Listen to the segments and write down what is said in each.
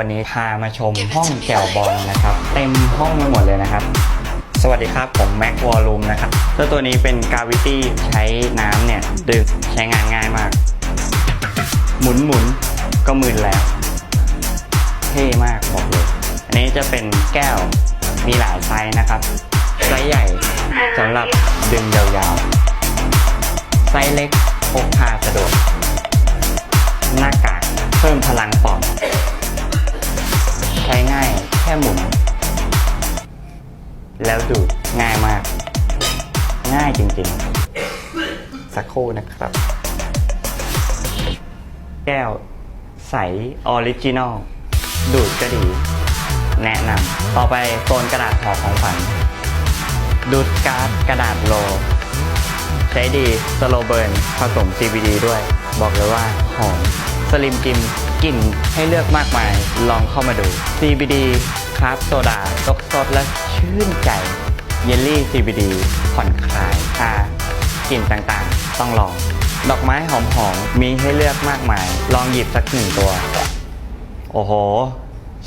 วันนี้พามาชมห้องแจ่วบอลนะครับ เต็มห้องไปหมดเลยนะครับ สวัสดีครับผมแม็กวอลลุ่มนะครับเจ้าตัวนี้เป็นกาวิตี้ใช้น้ำเนี่ยดึงใช้งานง่ายมาก หมุนหมุนๆก็มึนแล้ว เท่มากบอกเลย อันนี้จะเป็นแก้วมีหลายไซส์นะครับ ไซส์ใหญ่สำหรับดึงยาวๆ ไซส์เล็กพกพาสะดวกหน้ากากเพิ่มพลังปอด ใช้ง่ายแค่หมุน แล้วดูง่ายมาก ง่ายจริงๆ สักครู่นะครับ แก้วใสออริจินอลดูดก็ดี แนะนำต่อไปโซนกระดาษห่อของขวัญดูดการ์ดกระดาษโล ใช้ดีสโลเบิร์นผสม CBD ด้วย บอกเลยว่าหอมสลิมกิมกลิ่นให้เลือกมากมาย ลองเข้ามาดู CBD คราฟโซดาตกสดและชื่นใจ เยลลี่ CBD ผ่อนคลายชากลิ่นต่างๆ ต้องลอง ดอกไม้หอมๆ มีให้เลือกมากมาย ลองหยิบสักหนึ่งตัว โอ้โห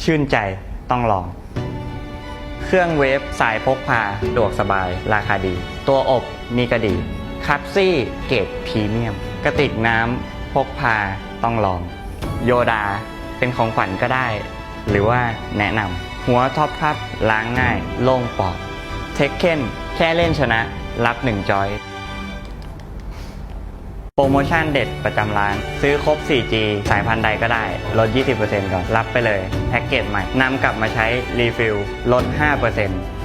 ชื่นใจต้องลอง เครื่องเวฟสายพกพาสะดวกสบายราคาดี ตัวอบมีกระดี คัพซี่เกรดพรีเมียม กระติกน้ำพกพาต้องลอง โยดาเป็นของขวัญก็ได้ หรือว่าแนะนำหัวท็อปครับล้างง่าย โล่งปอดเทคเคนแค่เล่นชนะ รับ1จอย โปรโมชั่นเด็ดประจำร้าน ซื้อครบ 4G สายพันธุ์ใดก็ได้ ลด 20%ก่อน รับไปเลย แพ็กเกจใหม่นำกลับมาใช้รีฟิลลด 5%